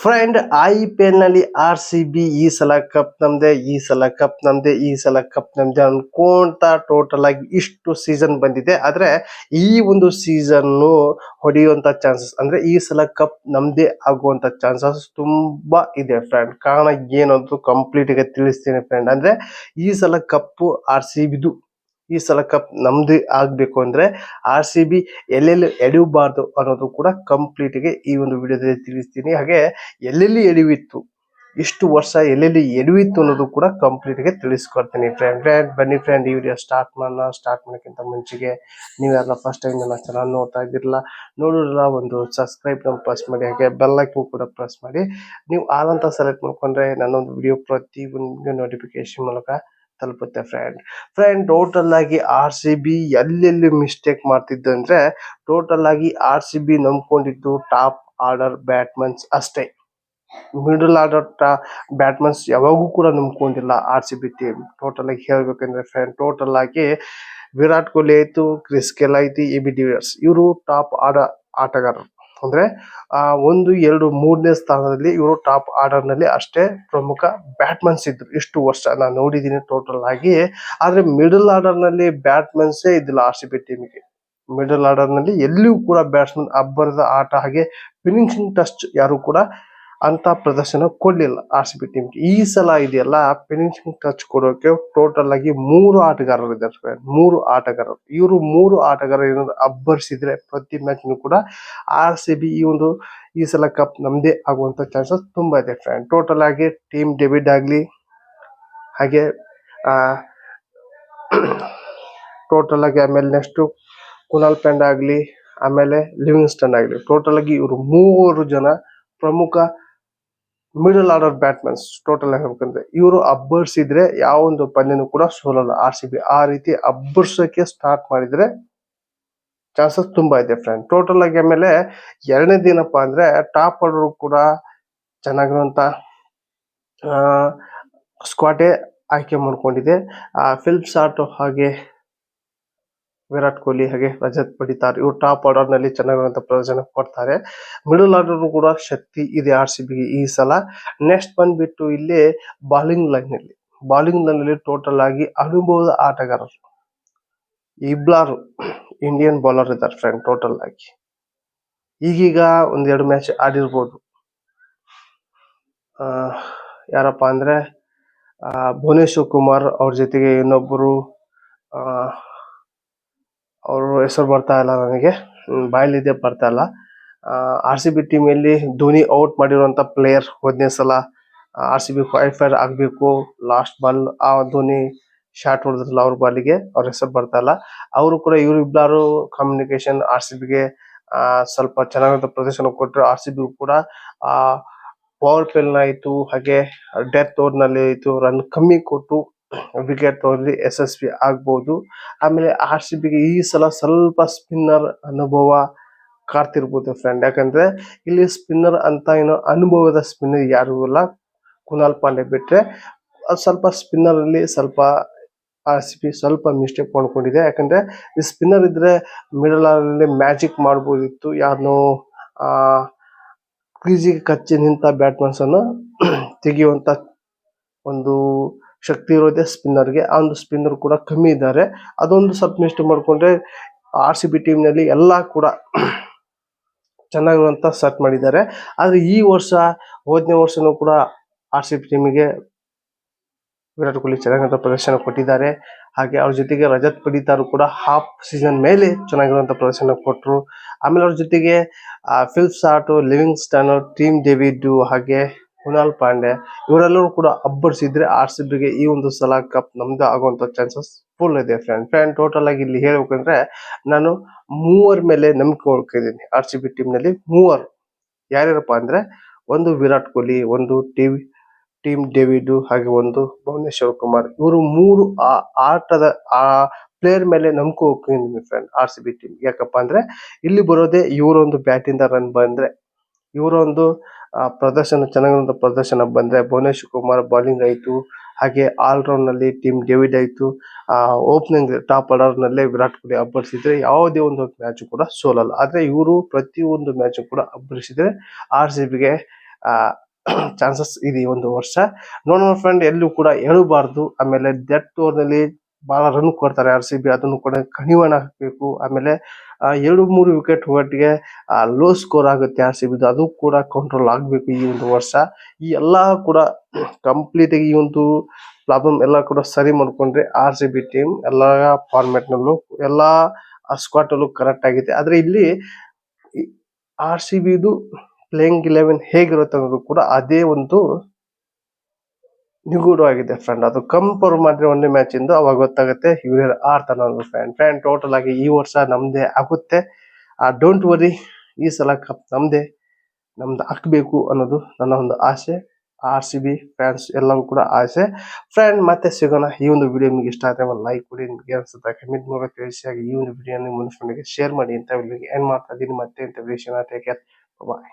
Friend I P ಎಲ್ನಲ್ಲಿ R C B ಈ ಸಲ ಕಪ್ ನಮ್ದೆ, ಈ ಸಲ ಕಪ್ ನಮ್ದೆ, ಈ ಸಲ ಕಪ್ ನಮ್ದೆ ಅನ್ಕೊಂತ ಟೋಟಲ್ ಆಗಿ ಇಷ್ಟು ಸೀಸನ್ ಬಂದಿದೆ. ಆದ್ರೆ ಈ ಒಂದು ಸೀಸನ್ ಹೊಡೆಯುವಂತ ಚಾನ್ಸಸ್ ಅಂದ್ರೆ ಈ ಸಲ ಕಪ್ ನಮ್ದೇ ಆಗುವಂತ ಚಾನ್ಸಸ್ ತುಂಬಾ ಇದೆ ಫ್ರೆಂಡ್ ಕಾರಣ ಏನಂತೂ ಕಂಪ್ಲೀಟ್ ಆಗಿ ತಿಳಿಸ್ತೀನಿ ಫ್ರೆಂಡ್ ಅಂದ್ರೆ ಈ ಸಲ ಕಪ್ಪು ಆರ್ ಸಿ ಬಿದು ಈ ಸಲ ಕಪ್ ನಮ್ದೆ ಆಗ್ಬೇಕು ಅಂದ್ರೆ ಆರ್ ಸಿ ಬಿ ಎಲ್ಲೆಲ್ಲಿ ಎಳೆಯಬಾರ್ದು ಅನ್ನೋದು ಕೂಡ ಕಂಪ್ಲೀಟ್ಗೆ ಈ ಒಂದು ವಿಡಿಯೋದಲ್ಲಿ ತಿಳಿಸ್ತೀನಿ. ಹಾಗೆ ಎಲ್ಲೆಲ್ಲಿ ಎಳೆಯಿತ್ತು ಇಷ್ಟು ವರ್ಷ ಎಲ್ಲೆಲ್ಲಿ ಎಳಿವಿತ್ತು ಅನ್ನೋದು ಕೂಡ ಕಂಪ್ಲೀಟ್ಗೆ ತಿಳಿಸ್ಕೊಡ್ತೀನಿ ಫ್ರೆಂಡ್ ಫ್ರೆಂಡ್ ಬನ್ನಿ ಫ್ರೆಂಡ್ ಈ ವಿಡಿಯೋ ಸ್ಟಾರ್ಟ್ ಮಾಡೋಣ ಸ್ಟಾರ್ಟ್ ಮಾಡೋಕ್ಕಿಂತ ಮುಂಚೆಗೆ ನೀವೆಲ್ಲ ಫಸ್ಟ್ ಟೈಮ್ ನನ್ನ ಚಾನಲ್ ನೋಡ್ತಾ ಇದ್ದಿರಲ್ಲ ನೋಡಿರಲ್ಲ ಒಂದು ಸಬ್ಸ್ಕ್ರೈಬ್ ನಮ್ಮ ಪ್ರೆಸ್ ಮಾಡಿ, ಹಾಗೆ ಬೆಲ್ ಐಕನ್ ಕೂಡ ಪ್ರೆಸ್ ಮಾಡಿ. ನೀವು ಆಲ್ ಅಂತ ಸೆಲೆಕ್ಟ್ ಮಾಡ್ಕೊಂಡ್ರೆ ನನ್ನೊಂದು ವಿಡಿಯೋ ಪ್ರತಿ ಒಂದು ನೋಟಿಫಿಕೇಶನ್ ಮೂಲಕ ತಲುಪುತ್ತೆ ಫ್ರೆಂಡ್ ಫ್ರೆಂಡ್ ಟೋಟಲ್ ಆಗಿ ಆರ್ ಸಿ ಬಿ ಎಲ್ಲೆಲ್ಲಿ ಮಿಸ್ಟೇಕ್ ಮಾಡ್ತಿದ್ದು ಅಂದ್ರೆ ಟೋಟಲ್ ಆಗಿ ಆರ್ ಸಿ ಬಿ ನಂಬ್ಕೊಂಡಿದ್ದು ಟಾಪ್ ಆರ್ಡರ್ ಬ್ಯಾಟ್ಮನ್ಸ್ ಅಷ್ಟೇ. ಮಿಡಲ್ ಆರ್ಡರ್ ಬ್ಯಾಟ್ಮನ್ಸ್ ಯಾವಾಗೂ ಕೂಡ ನಂಬ್ಕೊಂಡಿಲ್ಲ R C B team total ಆಗಿ ಹೇಳ್ಬೇಕಂದ್ರೆ ಫ್ರೆಂಡ್ ಟೋಟಲ್ ಆಗಿ ವಿರಾಟ್ ಕೊಹ್ಲಿ ಆಯ್ತು, ಕ್ರಿಸ್ ಕೆಲ್ ಆಯ್ತು ಎ ಬಿ ಡಿವಿಯರ್ಸ್ ಇವರು ಟಾಪ್ ಆರ್ಡರ್ ಆಟಗಾರರು. ಅಂದ್ರೆ, ಆ, ಒಂದು, ಎರಡು, ಮೂರನೇ ಸ್ಥಾನದಲ್ಲಿ ಇವರು ಟಾಪ್ ಆರ್ಡರ್ನಲ್ಲಿ ಅಷ್ಟೇ ಪ್ರಮುಖ ಬ್ಯಾಟ್ಮನ್ಸ್ ಇದ್ರು. ಇಷ್ಟು ವರ್ಷ ನಾನು ನೋಡಿದೀನಿ ಟೋಟಲ್ ಆಗಿ. ಆದ್ರೆ ಮಿಡಲ್ ಆರ್ಡರ್ನಲ್ಲಿ ಬ್ಯಾಟ್ಮನ್ಸ್ ಇದ್ದಿಲ್ಲ ಆರ್ ಸಿ ಬಿ ಟೀಮ್ಗೆ ಮಿಡಲ್ ಆರ್ಡರ್ನಲ್ಲಿ ಎಲ್ಲಿಯೂ ಕೂಡ ಬ್ಯಾಟ್ಸ್ಮನ್ ಅಬ್ಬರದ ಆಟ ಹಾಗೆ ಫಿನಿಶಿಂಗ್ ಟಚ್ ಯಾರು ಕೂಡ ಅಂತ ಪ್ರದರ್ಶನ ಕೊಡ್ಲಿಲ್ಲ ಆರ್ ಸಿ ಬಿ ಟೀಮ್ಗೆ ಈ ಸಲ ಇದೆಯಲ್ಲ ಫಿನಿಶಿಂಗ್ ಟಚ್ ಕೊಡೋಕೆ ಟೋಟಲ್ ಆಗಿ ಮೂರು ಆಟಗಾರರು ಇದ್ದಾರೆ. ಮೂರು ಆಟಗಾರರು. ಇವರು ಮೂರು ಆಟಗಾರರು ಏನಾದ್ರು ಅಬ್ಬರಿಸಿದ್ರೆ ಪ್ರತಿ ಮ್ಯಾಚ್ ಕೂಡ ಆರ್ ಸಿ ಬಿ ಈ ಒಂದು, ಈ ಸಲ ಕಪ್ ನಮ್ದೇ ಆಗುವಂತ ಚಾನ್ಸಸ್ ತುಂಬಾ ಇದೆ ಫ್ರೆಂಡ್ ಟೋಟಲ್ ಆಗಿ ಟೀಮ್ ಡೆಬಿಟ್ ಆಗ್ಲಿ, ಹಾಗೆ ಟೋಟಲ್ ಆಗಿ ಆಮೇಲೆ ನೆಕ್ಸ್ಟ್ ಕುನಾಲ್ ಪೆಂಡ್ ಆಗ್ಲಿ, ಆಮೇಲೆ ಲಿವಿಂಗ್ಸ್ಟನ್ ಆಗ್ಲಿ. ಟೋಟಲ್ ಆಗಿ ಇವರು ಮೂವರು ಜನ ಪ್ರಮುಖ ಮಿಡಲ್ ಆರ್ಡರ್ ಬ್ಯಾಟ್ಮನ್ಸ್ ಟೋಟಲ್ ಆಗಿ ಹೇಳ್ಬೇಕಂದ್ರೆ ಇವರು ಅಬ್ಬರ್ಸಿದ್ರೆ ಯಾವ ಒಂದು ಪಂದ್ಯನೂ ಕೂಡ ಸೋಲಲ್ಲ. ಆರ್ ಸಿ ಬಿ ಆ ರೀತಿ ಅಬ್ಬರ್ಸಕ್ಕೆ ಸ್ಟಾರ್ಟ್ ಮಾಡಿದ್ರೆ ಚಾನ್ಸಸ್ ತುಂಬಾ ಇದೆ ಫ್ರೆಂಡ್ ಟೋಟಲ್ ಆಗಿ ಆಮೇಲೆ ಎರಡನೇ ದಿನಪ್ಪ ಅಂದ್ರೆ ಟಾಪ್ ಆರ್ಡರ್ ಕೂಡ ಚೆನ್ನಾಗಿರುವಂತ ಸ್ಕ್ವಾಟೇ ಆಯ್ಕೆ ಮಾಡ್ಕೊಂಡಿದೆ. ಆ ಫಿಲ್ಮ್ ಆಟೋ ಹಾಗೆ ವಿರಾಟ್ ಕೊಹ್ಲಿ ಹಾಗೆ ರಜತ್ ಪಡಿತಾರ್, ಇವರು ಟಾಪ್ ಆರ್ಡರ್ನಲ್ಲಿ ಚೆನ್ನಾಗಿರುವಂತ ಪ್ರದರ್ಶನ ಕೊಡ್ತಾರೆ. ಮಿಡಲ್ ಆರ್ಡರ್ ಕೂಡ ಶಕ್ತಿ ಇದೆ ಆರ್ ಸಿ ಬಿಗೆ ಈ ಸಲ. ನೆಕ್ಸ್ಟ್ ಬಂದ್ಬಿಟ್ಟು ಇಲ್ಲಿ ಬಾಲಿಂಗ್ ಲೈನ್ ಅಲ್ಲಿ. ಬಾಲಿಂಗ್ ಲೈನ್ನಲ್ಲಿ ಟೋಟಲ್ ಆಗಿ ಅನುಭವದ ಆಟಗಾರರು. ಇಬ್ಲಾರು ಇಂಡಿಯನ್ ಬೌಲರ್ ಇದ್ದಾರೆ ಫ್ರೆಂಡ್ ಟೋಟಲ್ ಆಗಿ. ಈಗೀಗ ಒಂದೆರಡು ಮ್ಯಾಚ್ ಆಡಿರ್ಬೋದು. ಯಾರಪ್ಪ ಅಂದ್ರೆ ಭುವನೇಶ್ವರ್ ಕುಮಾರ್ ಅವ್ರ ಜೊತೆಗೆ ಇನ್ನೊಬ್ಬರು ಅವ್ರ ಹೆಸರು ಬರ್ತಾ ಇಲ್ಲ ನನಗೆ. ಬಾಯಲ್ಲಿದ್ದೆ ಬಾಯಲ್ಲಿದೆ ಬರ್ತಾ ಇಲ್ಲ. ಆರ್ ಸಿ ಬಿ ಟೀಮ್ ಅಲ್ಲಿ ಧೋನಿ ಔಟ್ ಮಾಡಿರುವಂತ ಪ್ಲೇಯರ್ ಹೋದನೇ ಸಲ ಆರ್ ಸಿ ಬಿ ಕ್ವಾಲಿಫೈರ್ ಆಗಬೇಕು ಲಾಸ್ಟ್ ಬಾಲ್ ಆ ಧೋನಿ ಶಾಟ್ ಹೊಡೆದ್ರಲ್ಲ ಅವ್ರ ಬಾಲಿಗೆ ಅವ್ರ ಹೆಸರು ಬರ್ತಾ ಇಲ್ಲ. ಅವರು ಕೂಡ ಇವ್ರು ಇಬ್ಬರು ಕಮ್ಯುನಿಕೇಶನ್ ಆರ್ ಸಿ ಬಿಗೆ ಸ್ವಲ್ಪ ಚೆನ್ನಾಗಿರೋ ಪ್ರದರ್ಶನ ಕೊಟ್ಟರು ಆರ್ ಸಿ ಬಿ ಕೂಡ ಪವರ್ ಪ್ಲೇಲ್ ಆಯಿತು, ಹಾಗೆ ಡೆತ್ ಓವರ್ನಲ್ಲಿ ನಲ್ಲಿ ಆಯ್ತು ರನ್ ಕಮ್ಮಿ ಕೊಟ್ಟು ವಿಕೆಟ್ ಅಲ್ಲಿ ಯಶಸ್ವಿ ಆಗ್ಬೋದು. ಆಮೇಲೆ ಆರ್ ಸಿ ಬಿಗೆ ಈ ಸಲ ಸ್ವಲ್ಪ ಸ್ಪಿನ್ನರ್ ಅನುಭವ ಕಾಡ್ತಿರ್ಬೋದು ಫ್ರೆಂಡ್ ಯಾಕಂದ್ರೆ ಇಲ್ಲಿ ಸ್ಪಿನ್ನರ್ ಅಂತ ಏನೋ ಅನುಭವದ ಸ್ಪಿನ್ನರ್ ಯಾರು ಇಲ್ಲ. ಕುನಾಲ್ ಪಾಂಡೆ ಬಿಟ್ರೆ ಸ್ವಲ್ಪ ಸ್ಪಿನ್ನರ್ ಅಲ್ಲಿ ಸ್ವಲ್ಪ ಆರ್ ಸಿ ಬಿ ಸ್ವಲ್ಪ ಮಿಸ್ಟೇಕ್ ಮಾಡ್ಕೊಂಡಿದೆ. ಯಾಕಂದ್ರೆ ಈ ಸ್ಪಿನ್ನರ್ ಇದ್ರೆ ಮಿಡಲ್ ಅಲ್ಲಿ ಮ್ಯಾಜಿಕ್ ಮಾಡ್ಬೋದಿತ್ತು. ಯಾರನ್ನೋ ಆ ಕ್ರೀಜಿಗೆ ಕಚ್ಚಿ ನಿಂತ ಬ್ಯಾಟ್ಮನ್ಸ್ ಅನ್ನು ಒಂದು ಶಕ್ತಿ ಇರೋದೇ ಸ್ಪಿನ್ನರ್ಗೆ ಆ ಒಂದು ಸ್ಪಿನ್ನರ್ ಕೂಡ ಕಮ್ಮಿ ಇದ್ದಾರೆ. ಅದೊಂದು ಸ್ವಲ್ಪ ಮಿಸ್ಟ್ ಮಾಡ್ಕೊಂಡ್ರೆ ಆರ್ ಸಿ ಬಿ ಟೀಮ್ನಲ್ಲಿ ಎಲ್ಲಾ ಕೂಡ ಚೆನ್ನಾಗಿರುವಂಥ ಸೆಟ್ ಮಾಡಿದ್ದಾರೆ. ಆದರೆ ಈ ವರ್ಷ, ಹೋದನೇ ವರ್ಷನೂ ಕೂಡ ಆರ್ ಸಿ ಬಿ ಟೀಮಿಗೆ ವಿರಾಟ್ ಕೊಹ್ಲಿ ಚೆನ್ನಾಗಿರೋ ಪ್ರದರ್ಶನ ಕೊಟ್ಟಿದ್ದಾರೆ. ಹಾಗೆ ಅವ್ರ ಜೊತೆಗೆ ರಜತ್ ಪಡಿತಾರು ಕೂಡ ಹಾಫ್ ಸೀಸನ್ ಮೇಲೆ ಚೆನ್ನಾಗಿರುವಂಥ ಪ್ರದರ್ಶನ ಕೊಟ್ಟರು ಆಮೇಲೆ ಅವ್ರ ಜೊತೆಗೆ Phil Salt Livingstone Tim David ಹಾಗೆ ಕುನಾಲ್ ಪಾಂಡೆ. ಇವರೆಲ್ಲರೂ ಕೂಡ ಅಬ್ಬರಿಸಿದ್ರೆ ಆರ್ ಸಿ ಬಿಗೆ ಈ ಒಂದು ಸಲ ಕಪ್ ನಮ್ದು ಆಗುವಂತ ಚಾನ್ಸಸ್ ಫುಲ್ ಇದೆ ಫ್ರೆಂಡ್ ಫ್ರೆಂಡ್ ಟೋಟಲ್ ಆಗಿ ಇಲ್ಲಿ ಹೇಳ್ಬೇಕಂದ್ರೆ ನಾನು ಮೂವರ್ ಮೇಲೆ ನಂಬಿಕೆ ಹೊಡ್ಕಿದ್ದೀನಿ ಆರ್ ಸಿ ಬಿ ಟೀಮ್ನಲ್ಲಿ ಮೂವರು. ಯಾರ್ಯಾರಪ್ಪ ಅಂದ್ರೆ ಒಂದು ವಿರಾಟ್ ಕೊಹ್ಲಿ, ಒಂದು ಟಿವಿ ಟೀಮ್ ಡೇವಿಡ್ ಹಾಗೆ ಒಂದು ಭುವನೇಶ್ವರ್ ಕುಮಾರ್. ಇವರು ಮೂರು ಆ ಆಟದ ಆ ಪ್ಲೇಯರ್ ಮೇಲೆ ನಂಬಿಕೆ ಹೋಗ್ತೀನಿ friend R C B team ಯಾಕಪ್ಪ ಅಂದ್ರೆ ಇಲ್ಲಿ ಬರೋದೇ ಇವರೊಂದು ಬ್ಯಾಟಿಂದ ರನ್ ಬಂದ್ರೆ ಇವರೊಂದು ಪ್ರದರ್ಶನ, ಚೆನ್ನಾಗಿರುವಂತ ಪ್ರದರ್ಶನ ಬಂದ್ರೆ ಭುವನೇಶ್ವರ್ ಕುಮಾರ್ ಬೌಲಿಂಗ್ ಆಯ್ತು, ಹಾಗೆ ಆಲ್ ರೌಂಡ್ನಲ್ಲಿ ಟೀಮ್ ಡೇವಿಡ್ ಆಯ್ತು, ಆ ಓಪನಿಂಗ್ ಟಾಪ್ ಆರ್ಡರ್ ನಲ್ಲೇ ವಿರಾಟ್ ಕೊಹ್ಲಿ ಅಬ್ಬರಿಸಿದ್ರೆ ಯಾವುದೇ ಒಂದು ಮ್ಯಾಚ್ ಕೂಡ ಸೋಲಲ್ಲ. ಆದ್ರೆ ಇವರು ಪ್ರತಿ ಒಂದು ಮ್ಯಾಚ್ ಕೂಡ ಅಬ್ಬರಿಸಿದ್ರೆ ಆರ್ ಸಿ ಬಿಗೆ ಚಾನ್ಸಸ್ ಇದೆ ಒಂದು ವರ್ಷ. ನೋಡೋಣ ಫ್ರೆಂಡ್ ಎಲ್ಲೂ ಕೂಡ ಹೇಳಬಾರ್ದು. ಆಮೇಲೆ ಡೆತ್ ಓವರ್ನಲ್ಲಿ ಬಹಳ ರನ್ ಕೊಡ್ತಾರೆ ಆರ್ ಸಿ ಬಿ ಅದನ್ನು ಕೂಡ ಕಡಿವಾಣ ಹಾಕ್ಬೇಕು. ಆಮೇಲೆ ಎರಡು ಮೂರು ವಿಕೆಟ್ ಒಟ್ಟಿಗೆ ಲೋ ಸ್ಕೋರ್ ಆಗುತ್ತೆ ಆರ್ ಸಿ ಬಿದು ಅದು ಕೂಡ ಕಂಟ್ರೋಲ್ ಆಗ್ಬೇಕು ಈ ಒಂದು ವರ್ಷ. ಈ ಎಲ್ಲಾ ಕೂಡ ಕಂಪ್ಲೀಟ್ ಆಗಿ ಈ ಒಂದು ಪ್ರಾಬ್ಲಮ್ ಎಲ್ಲ ಕೂಡ ಸರಿ ಮಾಡ್ಕೊಂಡ್ರೆ ಆರ್ ಸಿ ಬಿ ಟೀಮ್ ಎಲ್ಲಾ ಫಾರ್ಮೆಟ್ ನಲ್ಲೂ, ಎಲ್ಲಾ ಸ್ಕ್ವಾಟ್ ಅಲ್ಲೂ ಕರೆಕ್ಟ್ ಆಗಿದೆ. ಆದ್ರೆ ಇಲ್ಲಿ ಆರ್ ಸಿ ಬಿದು ಪ್ಲೇಯಿಂಗ್ ಇಲೆವೆನ್ ಹೇಗಿರುತ್ತೆ ಅನ್ನೋದು ಕೂಡ ಅದೇ ಒಂದು ನಿಗೂಢವಾಗಿದೆ ಫ್ರೆಂಡ್ ಅದು ಕಂಪೇರ್ ಮಾಡಿದ್ರೆ ಒಂದೇ ಮ್ಯಾಚ್ ಇಂದು. ಅವಾಗ ಗೊತ್ತಾಗುತ್ತೆ ಇವ್ರು ಆಡ್ತಾನ ಫ್ರೆಂಡ್ ಫ್ರೆಂಡ್ ಟೋಟಲ್ ಆಗಿ ಈ ವರ್ಷ ನಮ್ದೇ ಆಗುತ್ತೆ. ಆ ಡೋಂಟ್ ವರಿ ಈ ಸಲ ಕಪ್ ನಮ್ದೇ. ನಮ್ದು ಹಾಕ್ಬೇಕು ಅನ್ನೋದು ನನ್ನ ಒಂದು ಆಸೆ. ಆರ್ ಸಿ ಬಿ ಫ್ಯಾನ್ಸ್ ಎಲ್ಲವೂ ಕೂಡ ಆಸೆ. ಫ್ರೆಂಡ್ ಮತ್ತೆ ಸಿಗೋಣ. ಈ ಒಂದು ವಿಡಿಯೋ ನಿಮಗೆ ಇಷ್ಟ ಆದರೆ ಒಂದು ಲೈಕ್ ಕೊಡಿ, ನಿಮಗೆ ಅನ್ಸುತ್ತೆ ಕಮೆಂಟ್ ಮೂಲಕ ತಿಳಿಸಿ. ಈ ಒಂದು ವಿಡಿಯೋ ನಿಮ್ಮ ಫ್ರೆಂಡ್ಗೆ ಶೇರ್ ಮಾಡಿ ಅಂತ ವಿಡಿಯೋಗೆ ಏನ್ ಮಾಡ್ತಾ ಇದ್ದೀನಿ. ಮತ್ತೆ ಅಂತ ವಿಷಯನ ಟೇಕ್ ಕೇರ್ ಬಾಯ್